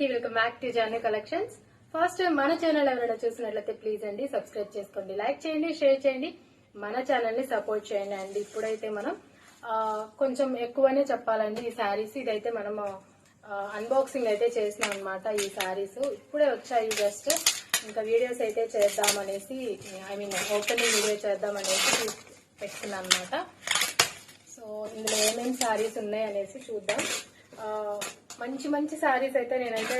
అందరికీ welcome back to Janu collections. First మన channel ఎవరైనా చూసినట్లయితే ప్లీజ్ అండి సబ్స్క్రైబ్ చేసుకోండి లైక్ చేయండి షేర్ చేయండి. మన ఛానల్ని సపోర్ట్ చేయండి అండి. ఇప్పుడైతే మనం కొంచెం ఎక్కువనే చెప్పాలండి ఈ శారీస్ ఇదైతే మనం అన్బాక్సింగ్ అయితే చేసినాం అనమాట ఈ శారీస్ ఇప్పుడే వచ్చాయి జస్ట్ ఇంకా వీడియోస్ అయితే చేద్దామనేసి ఐ మీన్ ఓపెనింగ్ వీడియో చేద్దామనేసి పెట్టుకున్నాను అనమాట సో ఇందులో ఏమేమి శారీస్ ఉన్నాయి అనేసి చూద్దాం. మంచి మంచి శారీస్ అయితే నేనైతే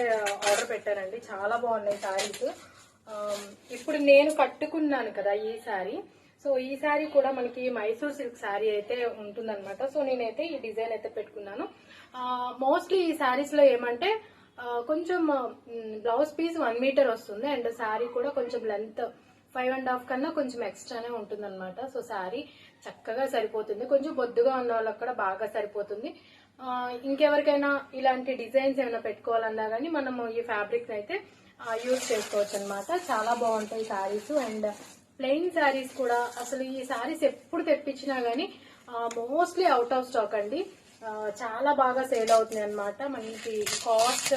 ఆర్డర్ పెట్టానండి. చాలా బాగున్నాయి శారీస్ ఇప్పుడు నేను కట్టుకున్నాను కదా ఈ శారీ సో ఈ శారీ కూడా మనకి మైసూర్ సిల్క్ శారీ అయితే ఉంటుందన్నమాట. సో నేనైతే ఈ డిజైన్ అయితే పెట్టుకున్నాను. మోస్ట్లీ ఈ శారీస్లో ఏమంటే కొంచెం బ్లౌజ్ పీస్ వన్ మీటర్ వస్తుంది. అండ్ శారీ కూడా కొంచెం లెంత్ ఫైవ్ అండ్ హాఫ్ కన్నా కొంచెం ఎక్స్ట్రానే ఉంటుంది అనమాట సో శారీ చక్కగా సరిపోతుంది. కొంచెం బొద్దుగా ఉన్న వాళ్ళకి కూడా బాగా సరిపోతుంది. ఇంకెవరికైనా ఇలాంటి డిజైన్స్ ఏమైనా పెట్టుకోవాలన్నా కానీ మనము ఈ ఫ్యాబ్రిక్ అయితే యూజ్ చేసుకోవచ్చు అనమాట చాలా బాగుంటాయి శారీస్ అండ్ ప్లెయిన్ శారీస్ కూడా అసలు ఈ శారీస్ ఎప్పుడు తెప్పించినా కానీ మోస్ట్లీ అవుట్ ఆఫ్ స్టాక్ అండి. చాలా బాగా సేల్ అవుతున్నాయి అనమాట మనకి కాస్ట్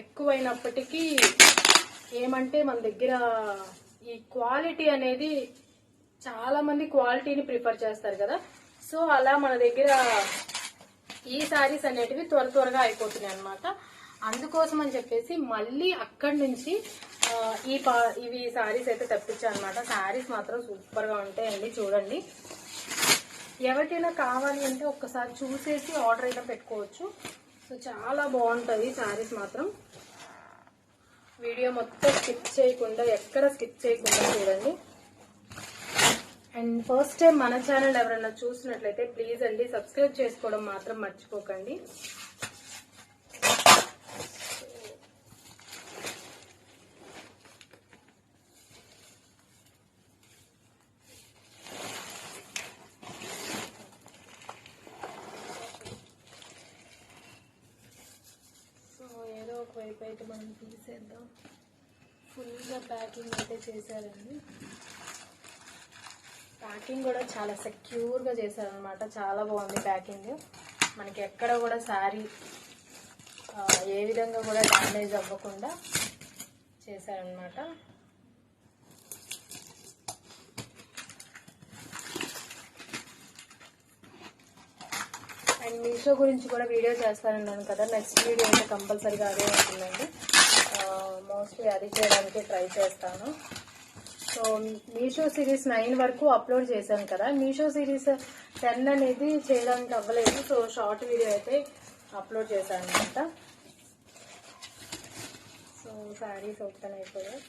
ఎక్కువైనప్పటికీ ఏమంటే మన దగ్గర ఈ క్వాలిటీ అనేది చాలా మంది క్వాలిటీని ప్రిఫర్ చేస్తారు కదా. సో అలా మన దగ్గర ఈ శారీస్ అనేటివి త్వర త్వరగా అయిపోతున్నాయి అనమాట అందుకోసం అని చెప్పేసి మళ్ళీ అక్కడి నుంచి ఈ పా ఇవి శారీస్ అయితే తెప్పించాను అనమాట శారీస్ మాత్రం సూపర్గా ఉంటాయండి చూడండి. ఎవరికైనా కావాలి అంటే ఒక్కసారి చూసేసి ఆర్డర్ అయితే పెట్టుకోవచ్చు. సో చాలా బాగుంటుంది శారీస్ మాత్రం. వీడియో మొత్తం స్కిప్ చేయకుండా ఎక్కడ స్కిప్ చేయకుండా చూడండి. అండ్ ఫస్ట్ టైం మన ఛానల్ ఎవరైనా చూసినట్లయితే ప్లీజ్ అండి సబ్స్క్రైబ్ చేసుకోవడం మాత్రం మర్చిపోకండి. సో ఏదో ఒక వైపు అయితే మనం తీసేద్దాం. ఫుల్గా ప్యాకింగ్ అయితే చేశారండి. ప్యాకింగ్ కూడా చాలా సెక్యూర్గా చేశారనమాట చాలా బాగుంది ప్యాకింగ్. మనకి ఎక్కడ కూడా శారీ ఏ విధంగా కూడా డ్యామేజ్ అవ్వకుండా చేశారనమాట అండ్ మీషో గురించి కూడా వీడియో చేస్తానన్నాను కదా. నెక్స్ట్ వీడియో అయితే కంపల్సరీగా అదే ఉంటుందండి. మోస్ట్లీ అది చేయడానికి ట్రై చేస్తాను. సో మీషో సిరీస్ నైన్ వరకు అప్లోడ్ చేశాను కదా. మీషో సిరీస్ టెన్ అనేది చేయడానికి అవ్వలేదు. సో షార్ట్ వీడియో అయితే అప్లోడ్ చేశాను అనమాట సో శారీస్ ఓపెన్ అయిపోయాయి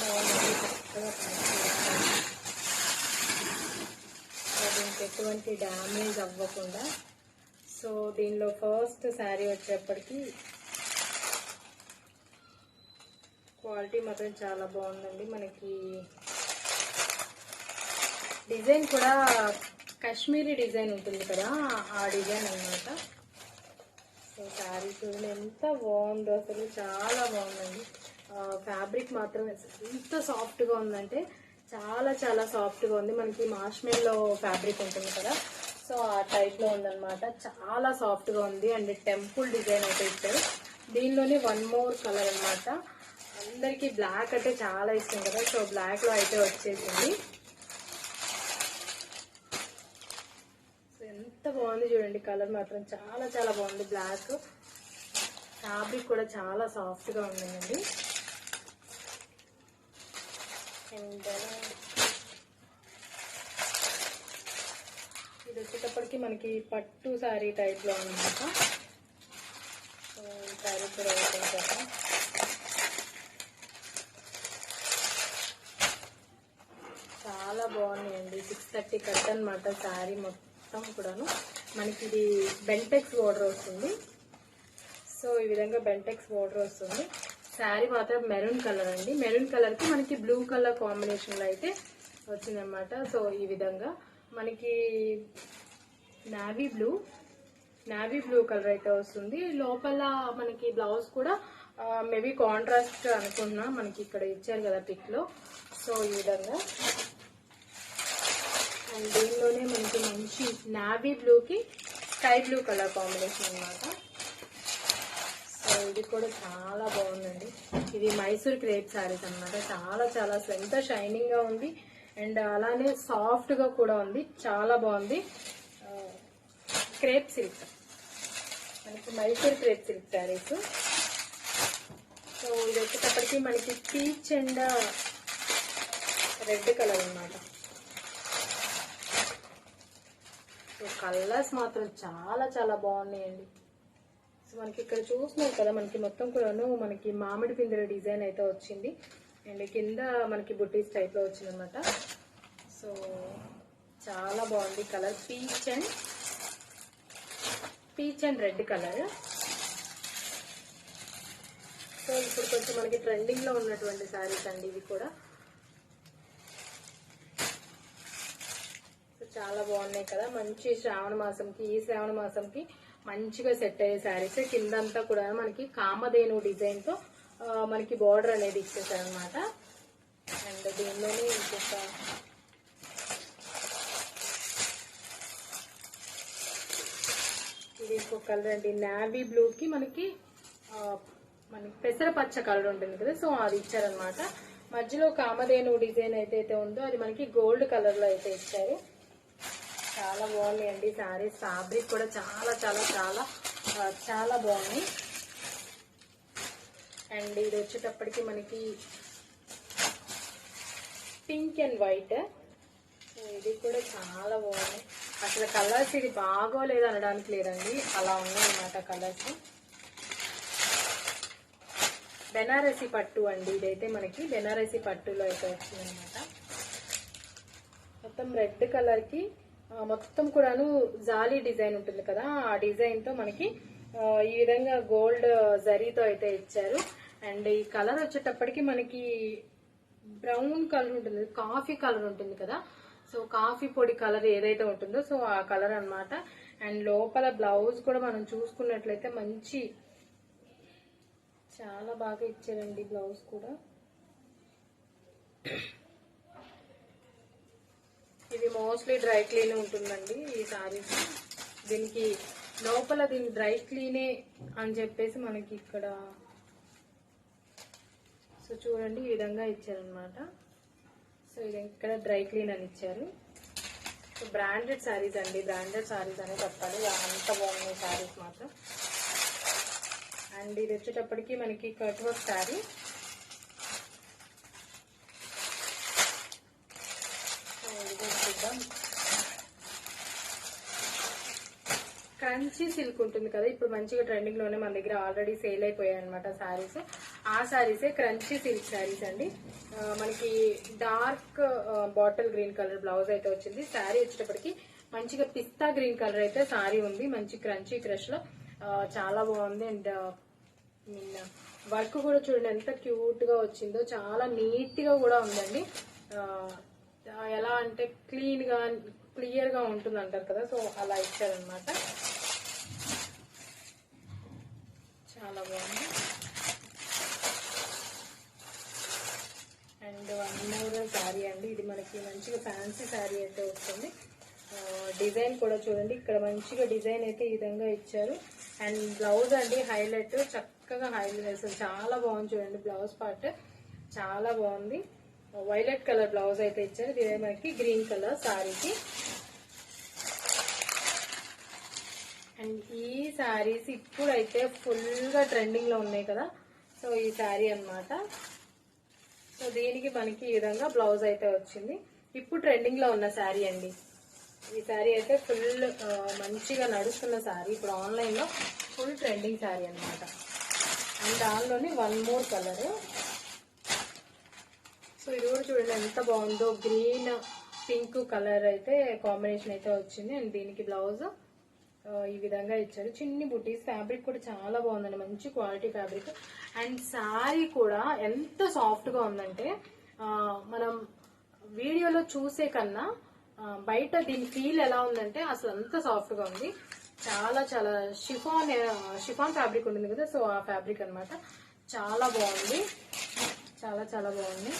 బాగుంది, చక్కగా ప్యాక్ చేశాను. సో దీనికి ఎటువంటి డ్యామేజ్ అవ్వకుండా. సో దీనిలో ఫస్ట్ శారీ వచ్చేప్పటికి క్వాలిటీ మాత్రం చాలా బాగుందండి. మనకి డిజైన్ కూడా కాశ్మీరీ డిజైన్ ఉంటుంది కదా ఆ డిజైన్ అన్నమాట. సో శారీ చూడండి ఎంత బాగుందో అసలు చాలా బాగుందండి. ఫ్యాబ్రిక్ మాత్రం ఎంత సాఫ్ట్గా ఉందంటే చాలా చాలా సాఫ్ట్గా ఉంది. మనకి మాష్మెల్లో ఫ్యాబ్రిక్ ఉంటుంది కదా సో ఆ టైప్లో ఉందన్నమాట. చాలా సాఫ్ట్గా ఉంది అండ్ టెంపుల్ డిజైన్ అయితే ఇచ్చారు. దీనిలోనే వన్ మోర్ కలర్ అన్నమాట. అందరికీ బ్లాక్ అంటే చాలా ఇష్టం కదా సో బ్లాక్లో అయితే వచ్చేసింది. సో ఎంత బాగుంది చూడండి కలర్ మాత్రం చాలా చాలా బాగుంది బ్లాక్ ఫ్యాబ్రిక్ కూడా చాలా సాఫ్ట్గా ఉందండి. అండ్ ఇది వచ్చేటప్పటికి మనకి పట్టు శారీ టైప్లో అనమాట శారీ కూడా ఓపెన్ చేద్దాం. చాలా బాగున్నాయండి. సిక్స్ థర్టీ కట్ అనమాట శారీ మొత్తం కూడాను. మనకి ఇది బెంటెక్స్ బోర్డర్ వస్తుంది సో ఈ విధంగా బెంటెక్స్ బోర్డర్ వస్తుంది శారీ మాత్రం మెరూన్ కలర్ అండి. మెరూన్ కలర్కి మనకి బ్లూ కలర్ కాంబినేషన్లో అయితే వచ్చిందనమాట సో ఈ విధంగా. మనకి navy blue navy blue colour అయితే వస్తుంది. లోపల మనకి బ్లౌజ్ కూడా మేబీ కాంట్రాస్ట్ అనుకున్నా మనకి ఇక్కడ ఇచ్చారు కదా పిక్లో. సో ఈ విధంగా. అండ్ దీనిలోనే మనకి మంచి నావీ బ్లూకి స్కై బ్లూ కలర్ కాంబినేషన్ అన్నమాట. సో ఇది కూడా చాలా బాగుందండి. ఇది మైసూర్ క్రేప్ శారీస్ అన్నమాట. చాలా చాలా అసలు ఎంత షైనింగ్గా ఉంది. అండ్ అలానే సాఫ్ట్గా కూడా ఉంది. చాలా బాగుంది. Crepe silk. మనకి Mysore crepe silk saris. So ఇది వచ్చేటప్పటికి మనకి పీచ్ అండ్ రెడ్ కలర్ అన్నమాట. సో కలర్స్ మాత్రం చాలా చాలా బాగున్నాయండి. సో మనకి ఇక్కడ చూస్తున్నాం కదా మనకి మొత్తం కూడాను మనకి మామిడి పిందెల డిజైన్ అయితే వచ్చింది. అండ్ కింద మనకి బుట్టీస్ టైప్లో వచ్చిందనమాట సో చాలా బాగుంది colour. Peach and peach and red colour. So ఇప్పుడు కొంచెం మనకి ట్రెండింగ్లో ఉన్నటువంటి శారీస్ అండి ఇవి కూడా. సో చాలా బాగున్నాయి కదా. మంచి శ్రావణ మాసంకి ఈ శ్రావణ మాసంకి మంచిగా సెట్ అయ్యే శారీస్ కిందంతా కూడా మనకి కామధేను డిజైన్తో మనకి బార్డర్ అనేది ఇచ్చేసారనమాట అండ్ దీనిలోనే ఇంకొక ఇది ఇంకో కలర్ అండి. నావీ బ్లూ కి మనకి మనకి పెసర పచ్చ కలర్ ఉంటుంది కదా సో అది ఇచ్చారనమాట. మధ్యలో కామధేను డిజైన్ అయితే ఉందో అది మనకి గోల్డ్ కలర్లో అయితే ఇచ్చారు. చాలా బాగున్నాయి అండి. శారీస్ ఫ్యాబ్రిక్ కూడా చాలా చాలా చాలా చాలా బాగున్నాయి. అండ్ ఇది వచ్చేటప్పటికి మనకి పింక్ అండ్ వైట్ ఇది కూడా చాలా బాగుంది అసలు కలర్స్ ఇది బాగోలేదు అనడానికి లేదండి. అలా ఉన్నాయి అన్నమాట కలర్స్. బెనారసి పట్టు అండి. ఇదైతే మనకి బెనారసి పట్టులో అయితే వచ్చిందనమాట మొత్తం రెడ్ కలర్కి మొత్తం కూడాను జాలీ డిజైన్ ఉంటుంది కదా ఆ డిజైన్తో మనకి ఈ విధంగా గోల్డ్ జరీతో అయితే ఇచ్చారు. అండ్ ఈ కలర్ వచ్చేటప్పటికి మనకి బ్రౌన్ కలర్ ఉంటుంది కాఫీ కలర్ ఉంటుంది కదా సో కాఫీ పొడి కలర్ ఏదైతే ఉంటుందో సో ఆ కలర్ అన్నమాట. అండ్ లోపల బ్లౌజ్ కూడా మనం చూసుకున్నట్లయితే మంచి చాలా బాగా ఇచ్చారండి బ్లౌజ్ కూడా. ఇది మోస్ట్లీ డ్రై క్లీన్ ఉంటుందండి ఈ సారీస్ దీనికి లోపల దీని డ్రై క్లీనే అని చెప్పేసి మనకి ఇక్కడ సో చూడండి ఈ విధంగా ఇచ్చారనమాట సో ఇది ఇక్కడ డ్రై క్లీన్ అని ఇచ్చారు. సో బ్రాండెడ్ శారీస్ అండి బ్రాండెడ్ శారీస్ అనే చెప్పాలి. అంత బాగున్నాయి శారీస్ మాత్రం. అండ్ ఇది వచ్చేటప్పటికి మనకి కట్ వర్క్ శారీ చూద్దాం. క్రంచీ సిల్క్ ఉంటుంది కదా ఇప్పుడు మంచిగా ట్రెండింగ్లోనే మన దగ్గర ఆల్రెడీ సేల్ అయిపోయాయి అనమాట శారీస్ ఆ శారీసే క్రంచీ సిల్క్ శారీస్ అండి. మనకి dark bottle green colour blouse అయితే వచ్చింది. శారీ వచ్చేటప్పటికి మంచిగా పిస్తా గ్రీన్ కలర్ అయితే శారీ ఉంది. మంచి క్రంచీ క్రష్లో. చాలా బాగుంది. అండ్ వర్క్ కూడా చూడండి ఎంత క్యూట్గా వచ్చిందో. చాలా నీట్గా కూడా ఉందండి. ఎలా అంటే క్లీన్గా క్లియర్గా ఉంటుంది అంటారు కదా. సో అలా ఇచ్చారనమాట చాలా బాగుంది అండ్ వన్ మోర్ శారీ అండి ఇది మనకి మంచిగా ఫ్యాన్సీ శారీ అయితే వస్తుంది. డిజైన్ కూడా చూడండి. ఇక్కడ మంచిగా డిజైన్ అయితే ఈ విధంగా ఇచ్చారు. అండ్ బ్లౌజ్ అండి హైలైట్. చక్కగా హైలైట్ అసలు చాలా బాగుంది చూడండి బ్లౌజ్ పార్ట్. చాలా బాగుంది. వైలెట్ కలర్ బ్లౌజ్ అయితే ఇచ్చారు. ఇదే మనకి గ్రీన్ కలర్ శారీకి అండ్ ఈ శారీస్ ఇప్పుడైతే ఫుల్గా ట్రెండింగ్లో ఉన్నాయి కదా. సో ఈ శారీ అన్నమాట. సో దీనికి మనకి ఈ విధంగా బ్లౌజ్ అయితే వచ్చింది. ఇప్పుడు ట్రెండింగ్లో ఉన్న శారీ అండి. ఈ శారీ అయితే ఫుల్ మంచిగా నడుస్తున్న శారీ. ఇప్పుడు ఆన్లైన్లో ఫుల్ ట్రెండింగ్ శారీ అన్నమాట. అండ్ దానిలోని వన్ మోర్ కలర్. సో ఇది కూడా చూడండి ఎంత బాగుందో. గ్రీన్ పింక్ కలర్ అయితే కాంబినేషన్ అయితే వచ్చింది. అండ్ దీనికి బ్లౌజ్ ఈ విధంగా ఇచ్చారు. చిన్ని బుటీస్ ఫ్యాబ్రిక్ కూడా చాలా బాగుందండి. మంచి క్వాలిటీ ఫ్యాబ్రిక్. అండ్ శారీ కూడా ఎంత సాఫ్ట్గా ఉందంటే మనం వీడియోలో చూసే కన్నా బయట దీని ఫీల్ ఎలా ఉందంటే అసలు అంత సాఫ్ట్గా ఉంది. చాలా చాలా షిఫాన్ షిఫాన్ ఫ్యాబ్రిక్ ఉంటుంది కదా సో ఆ ఫ్యాబ్రిక్ అన్నమాట. చాలా బాగుంది. చాలా చాలా బాగుంది.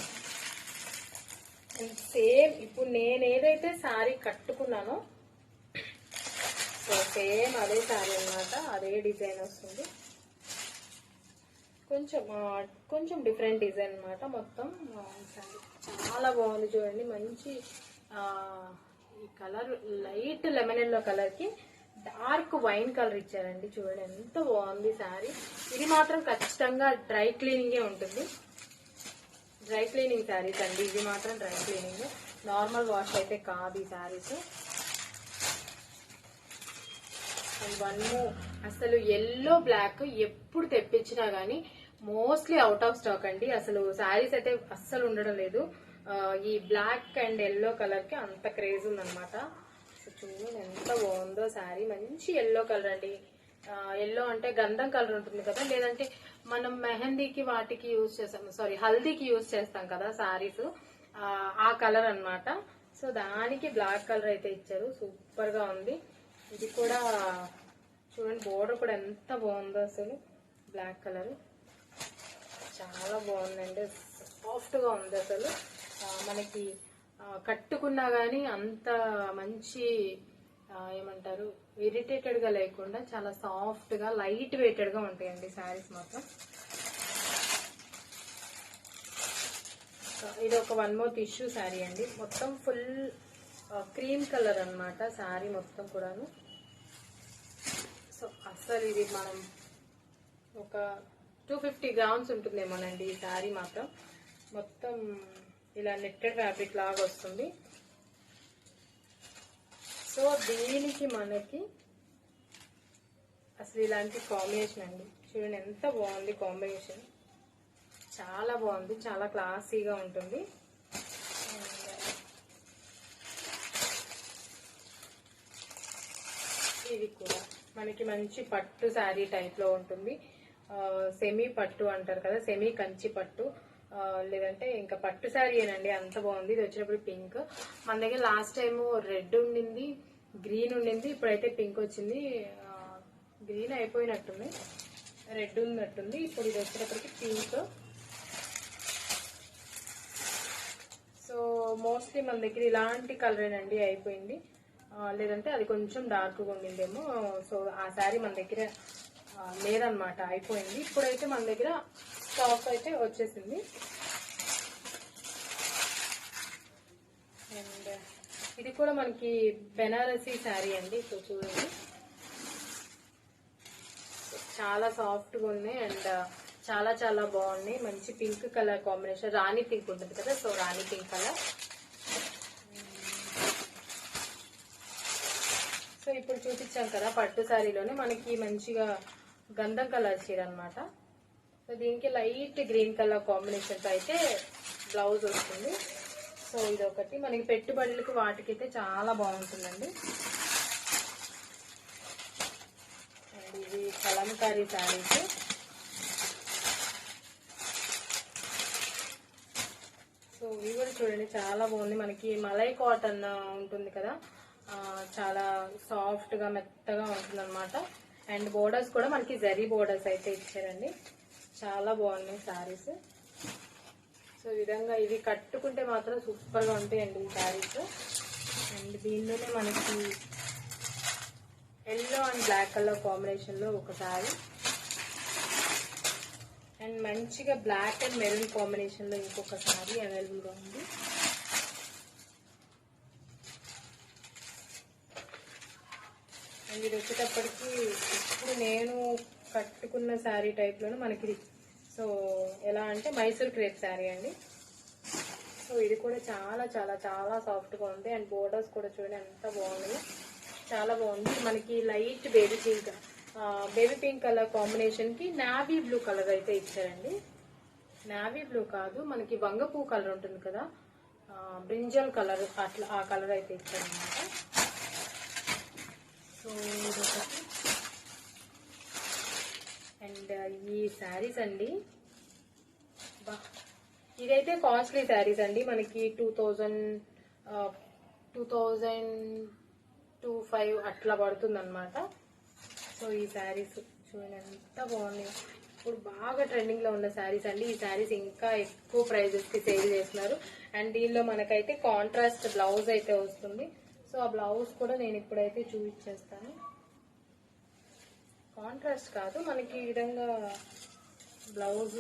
సేమ్ ఇప్పుడు నేను ఏదైతే శారీ కట్టుకున్నానో సో సేమ్ అదే శారీ అన్నమాట అదే డిజైన్ వస్తుంది. కొంచెం కొంచెం డిఫరెంట్ డిజైన్ అన్నమాట మొత్తం. శారీ చాలా బాగుంది చూడండి మంచి ఈ కలర్ లైట్ లెమన్ ఎల్లో కలర్కి డార్క్ వైన్ కలర్ ఇచ్చారండి చూడండి ఎంత బాగుంది శారీ. ఇది మాత్రం ఖచ్చితంగా డ్రై క్లీనింగే ఉంటుంది. డ్రై క్లీనింగ్ శారీస్ అండి ఇది మాత్రం డ్రై క్లీనింగ్. నార్మల్ వాష్ అయితే కాదు ఈ శారీస్. వన్ అసలు ఎల్లో బ్లాక్ ఎప్పుడు తెప్పించినా గానీ మోస్ట్లీ అవుట్ ఆఫ్ స్టాక్ అండి. అసలు శారీస్ అయితే అస్సలు ఉండడం లేదు. ఈ బ్లాక్ అండ్ ఎల్లో కలర్కి అంత క్రేజ్ ఉందన్నమాట. సో చూడండి ఎంత బాగుందో శారీ. మంచి ఎల్లో కలర్ అండి. ఎల్లో అంటే గంధం కలర్ ఉంటుంది కదా. లేదంటే మనం మెహందీకి వాటికి యూజ్ చేస్తాం. సారీ హల్దీకి యూజ్ చేస్తాం కదా శారీస్. ఆ కలర్ అన్నమాట. సో దానికి బ్లాక్ కలర్ అయితే ఇచ్చారు. సూపర్గా ఉంది. ఇది కూడా చూడండి బోర్డర్ కూడా ఎంత బాగుందో అసలు. బ్లాక్ కలర్ చాలా బాగుందండి. సాఫ్ట్గా ఉంది అసలు. మనకి కట్టుకున్నా కానీ అంత మంచి ఏమంటారు ఇరిటేటెడ్గా లేకుండా చాలా సాఫ్ట్గా లైట్ వెయిటెడ్గా ఉంటాయండి శారీస్ మాత్రం. ఇది ఒక వన్ మోర్ టిష్యూ శారీ అండి. మొత్తం ఫుల్ క్రీమ్ కలర్ అనమాట శారీ మొత్తం కూడాను. సో అస్సలు ఇది మనం ఒక టూ ఫిఫ్టీ గ్రామ్స్ ఉంటుందేమోనండి ఈ శారీ మాత్రం. మొత్తం ఇలా నెట్టెడ్ ఫ్యాబ్రిక్ లాగా వస్తుంది. సో దీనికి మనకి అసలు ఇలాంటి కాంబినేషన్ అండి. చూడండి ఎంత బాగుంది కాంబినేషన్ చాలా బాగుంది చాలా క్లాసీగా ఉంటుంది. ఇది కూడా మనకి మంచి పట్టు శారీ టైప్లో ఉంటుంది. సెమీ పట్టు అంటారు కదా సెమీ కంచి పట్టు. లేదంటే ఇంకా పట్టు శారీ ఏనండి అంత బాగుంది. ఇది వచ్చినప్పుడు పింక్ మన దగ్గర లాస్ట్ టైము రెడ్ ఉండింది గ్రీన్ ఉండింది ఇప్పుడైతే పింక్ వచ్చింది. గ్రీన్ అయిపోయినట్టుంది. రెడ్ ఉన్నట్టుంది. ఇప్పుడు ఇది వచ్చేటప్పటికి పింక్ సో మోస్ట్లీ మన దగ్గర ఇలాంటి కలరేనండి అయిపోయింది. లేదంటే అది కొంచెం డార్క్గా ఉండిందేమో. సో ఆ శారీ మన దగ్గర లేదనమాట అయిపోయింది. ఇప్పుడైతే మన దగ్గర స్టాక్ అయితే వచ్చేసింది. అండ్ uh, ఇది కూడా మనకి బెనారసీ శారీ అండి. సో చూడండి. చాలా సాఫ్ట్గా ఉన్నాయి అండ్ uh, చాలా చాలా బాగున్నాయి. మంచి పింక్ కలర్ కాంబినేషన్ రాణి పింక్ ఉంటుంది కదా సో రాణి పింక్ కలర్ సో ఇప్పుడు చూపించాం కదా పట్టు శారీలోనే మనకి మంచిగా గంధం కలర్ చీర అనమాట సో దీనికి లైట్ గ్రీన్ కలర్ కాంబినేషన్తో అయితే బ్లౌజ్ వస్తుంది. సో ఇది ఒకటి మనకి పెట్టుబడులకు వాటికైతే చాలా బాగుంటుందండి. అండ్ ఇది కలంకారీ శారీస్. సో ఇవి కూడా చూడండి చాలా బాగుంది. మనకి మలై కాటన్ ఉంటుంది కదా చాలా సాఫ్ట్గా మెత్తగా ఉంటుంది అనమాట అండ్ బోర్డర్స్ కూడా మనకి జరీ బోర్డర్స్ అయితే ఇచ్చారండి. చాలా బాగున్నాయి శారీస్ సో ఈ విధంగా ఇవి కట్టుకుంటే మాత్రం సూపర్గా ఉంటాయండి ఈ శారీస్ అండ్ దీనిలోనే మనకి ఎల్లో అండ్ బ్లాక్ కలర్ కాంబినేషన్లో ఒక శారీ అండ్ మంచిగా బ్లాక్ అండ్ మెరూన్ కాంబినేషన్లో ఇంకొక శారీ అవైలబుల్గా ఉంది. ఇది వచ్చేటప్పటికి ఇప్పుడు నేను కట్టుకున్న శారీ టైప్లోనే మనకి సో ఎలా అంటే మైసూర్ క్రేప్ శారీ అండి. సో ఇది కూడా చాలా చాలా చాలా సాఫ్ట్గా ఉంది. అండ్ బోర్డర్స్ కూడా చూడండి ఎంత బాగున్నాయి చాలా బాగుంది. మనకి light baby pink baby pink colour కాంబినేషన్కి నావీ బ్లూ కలర్ అయితే ఇచ్చారండి. నావీ బ్లూ కాదు మనకి వంగపూ కలర్ ఉంటుంది కదా. బ్రింజల్ కలర్ అట్లా ఆ కలర్ అయితే ఇచ్చారనమాట సో ఇదొకటి. అండ్ ఈ శారీస్ అండి. బా ఇదైతే కాస్ట్లీ శారీస్ అండి. మనకి two thousand two thousand two five అట్లా పడుతుంది అనమాట సో ఈ శారీస్ చూడండి ఎంత బాగున్నాయి. ఇప్పుడు బాగా ట్రెండింగ్లో ఉన్న శారీస్ అండి. ఈ శారీస్ ఇంకా ఎక్కువ ప్రైజెస్కి సేల్ చేస్తున్నారు. అండ్ దీనిలో మనకైతే కాంట్రాస్ట్ బ్లౌజ్ అయితే వస్తుంది. సో ఆ బ్లౌజ్ కూడా నేను ఇప్పుడైతే చూపించేస్తాను కాంట్రాస్ట్ కాదు మనకి ఈ విధంగా బ్లౌజ్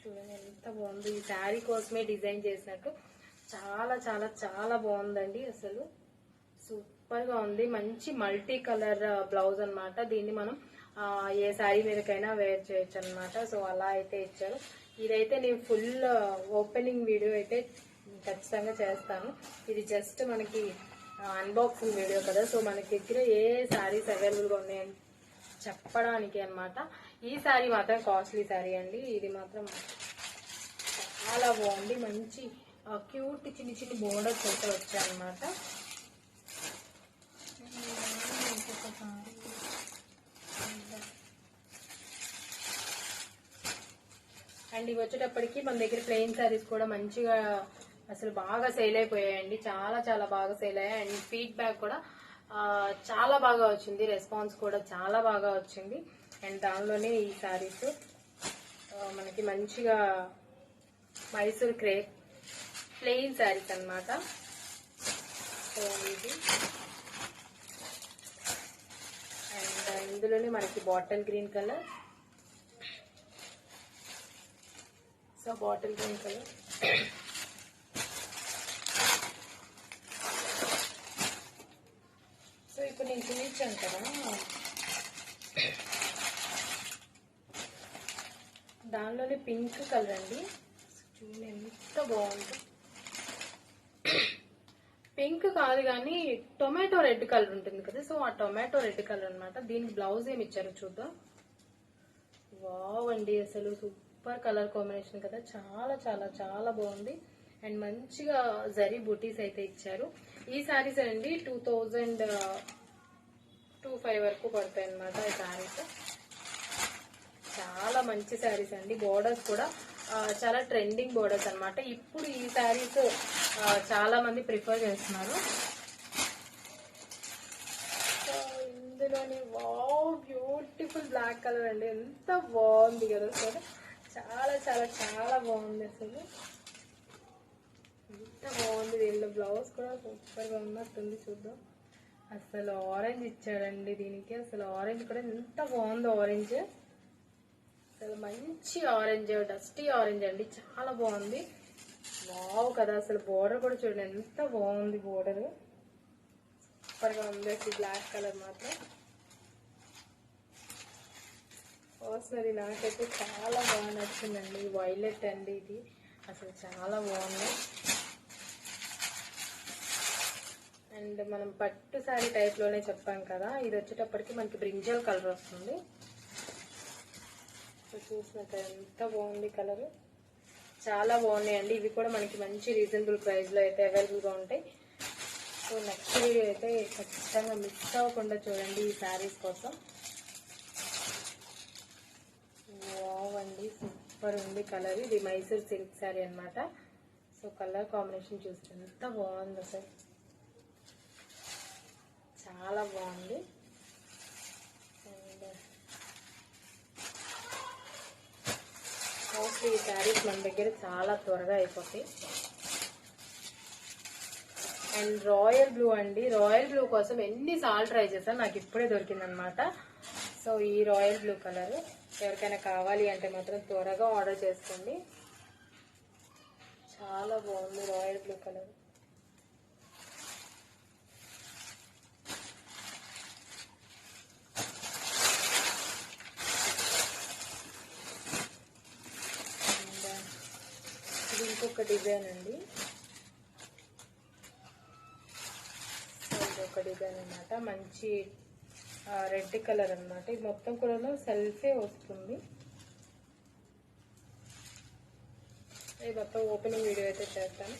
చూడండి ఎంత బాగుంది. ఈ శారీ కోసమే డిజైన్ చేసినట్టు చాలా చాలా చాలా బాగుందండి అసలు. సూపర్గా ఉంది. మంచి మల్టీ కలర్ బ్లౌజ్ అనమాట దీన్ని మనం ఏ శారీ మీదకైనా వేర్ చేయొచ్చు అనమాట సో అలా అయితే ఇచ్చారు. ఇదైతే నేను ఫుల్ ఓపెనింగ్ వీడియో అయితే ఖచ్చితంగా చేస్తాను. ఇది జస్ట్ మనకి అన్బాక్సింగ్ వీడియో కదా. సో మన దగ్గర ఏ శారీస్ అవైలబుల్గా ఉన్నాయని చెప్పడానికి అన్నమాట. ఈ శారీ మాత్రం కాస్ట్లీ శారీ అండి. ఇది మాత్రం చాలా బాగుంది. మంచి క్యూట్ చిన్ని చిన్న బోర్డర్స్ అయితే వచ్చాయన్నమాట. అండ్ ఇవి వచ్చేటప్పటికి మన దగ్గర ప్లెయిన్ శారీస్ కూడా మంచిగా అసలు బాగా సేల్ అయిపోయాయండి. చాలా చాలా బాగా సేల్ అయ్యాయి. అండ్ ఫీడ్బ్యాక్ కూడా చాలా బాగా వచ్చింది. రెస్పాన్స్ కూడా చాలా బాగా వచ్చింది. అండ్ దానిలోనే ఈ శారీస్ మనకి మంచిగా మైసూర్ క్రేప్ ప్లెయిన్ శారీస్ అన్నమాట. సో ఇది. అండ్ ఇందులోనే మనకి bottle green colour so bottle green colour నేను కదా. దానిలోనే పింక్ కలర్ అండి. చూడండి ఎంత బాగుంది. పింక్ కాదు కానీ టొమాటో రెడ్ కలర్ ఉంటుంది కదా. సో ఆ టొమాటో రెడ్ కలర్ అనమాట దీనికి బ్లౌజ్ ఏమి ఇచ్చారు చూద్దాం. వావ్ అండి అసలు సూపర్ కలర్ కాంబినేషన్ కదా. చాలా చాలా చాలా బాగుంది. అండ్ మంచిగా జరీ బుటీస్ అయితే ఇచ్చారు. ఈ శారీస్ అండి టూ థౌజండ్ టూ ఫైవ్ వరకు పడతాయి అనమాట ఈ శారీస్. చాలా మంచి శారీస్ అండి. బోర్డర్స్ కూడా చాలా ట్రెండింగ్ బోర్డర్స్ అనమాట ఇప్పుడు ఈ శారీస్ చాలా మంది ప్రిఫర్ చేస్తున్నారు. ఇందులోని వావ్ బ్యూటిఫుల్ బ్లాక్ కలర్ అండి. ఎంత బాగుంది కదా అసలు. చాలా చాలా చాలా బాగుంది అసలు. ఎంత బాగుంది దీనిలో. బ్లౌజ్ కూడా సూపర్గా ఉన్నట్టుంది చూద్దాం. అసలు ఆరెంజ్ ఇచ్చాడండి దీనికి. అసలు ఆరెంజ్ కూడా ఎంత బాగుంది ఆరెంజ్ అసలు మంచి ఆరెంజ్ డస్టీ ఆరెంజ్ అండి. చాలా బాగుంది. బావు కదా అసలు బోర్డర్ కూడా చూడండి ఎంత బాగుంది బోర్డర్ సూపర్గా ఉంది అసలు బ్లాక్ కలర్ మాత్రం. పర్సనలీ నాకైతే చాలా బాగా నచ్చిందండి. వైలెట్ అండి ఇది. అసలు చాలా బాగుంది. అండ్ మనం పట్టు శారీ టైప్లోనే చెప్పాం కదా ఇది వచ్చేటప్పటికి మనకి బ్రింజల్ కలర్ వస్తుంది. సో చూసినట్టు ఎంత బాగుంది కలర్ చాలా బాగున్నాయండి. ఇవి కూడా మనకి మంచి రీజనబుల్ ప్రైస్లో అయితే అవైలబుల్గా ఉంటాయి. సో నెక్స్ట్ వీడియో అయితే ఖచ్చితంగా మిస్ అవ్వకుండా చూడండి ఈ శారీస్ కోసం. బాగుంది అండి సూపర్ ఉంది కలర్ ఇది మైసూర్ సిల్క్ శారీ అన్నమాట. సో కలర్ కాంబినేషన్ చూస్తే ఎంత బాగుంది అసలు చాలా బాగుంది. అండ్ మోస్ట్లీ ఈ శారీస్ మన దగ్గర చాలా త్వరగా అయిపోతాయి. అండ్ రాయల్ బ్లూ అండి. రాయల్ బ్లూ కోసం ఎన్నిసార్లు ట్రై చేశాను నాకు ఇప్పుడే దొరికిందనమాట. సో ఈ రాయల్ బ్లూ కలర్ ఎవరికైనా కావాలి అంటే మాత్రం త్వరగా ఆర్డర్ చేసుకోండి. చాలా బాగుంది రాయల్ బ్లూ కలర్ ఇది ఇంకొక డిజైన్ అండి. ఇంకొక ఒక డిజైన్ అన్నమాట. మంచి రెడ్ కలర్ అన్నమాట. ఇది మొత్తం కూడా సెల్ఫే వస్తుంది. ఇది మొత్తం ఓపెనింగ్ వీడియో అయితే చేస్తాను.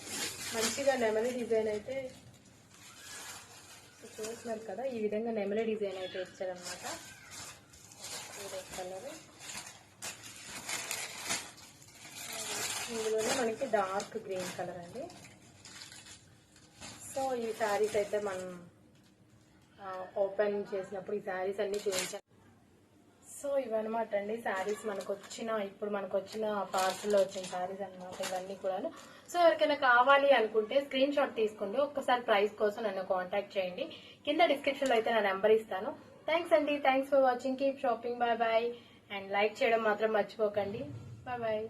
మంచిగా నెమలి డిజైన్ అయితే చూస్తున్నారు కదా ఈ విధంగా నెమలి డిజైన్ అయితే ఇచ్చారనమాట రెడ్ కలర్. ఇందులోనే మనకి డార్క్ గ్రీన్ కలర్ అండి. సో ఈ శారీస్ అయితే మనం ఓపెన్ చేసినప్పుడు ఈ శారీస్ అన్ని చూపించాను సో ఇవన్నమాట అండి శారీస్ మనకు వచ్చిన ఇప్పుడు మనకు వచ్చిన పార్సల్లో వచ్చిన శారీస్ అన్నమాట ఇవన్నీ కూడాను. సో ఎవరికైనా కావాలి అనుకుంటే స్క్రీన్ షాట్ తీసుకోండి ఒక్కసారి ప్రైస్ కోసం నన్ను కాంటాక్ట్ చేయండి. కింద డిస్క్రిప్షన్లో అయితే నా నెంబర్ ఇస్తాను. థ్యాంక్స్ అండి thanks for watching keep shopping bye bye. And like చేయడం మాత్రం మర్చిపోకండి. Bye bye.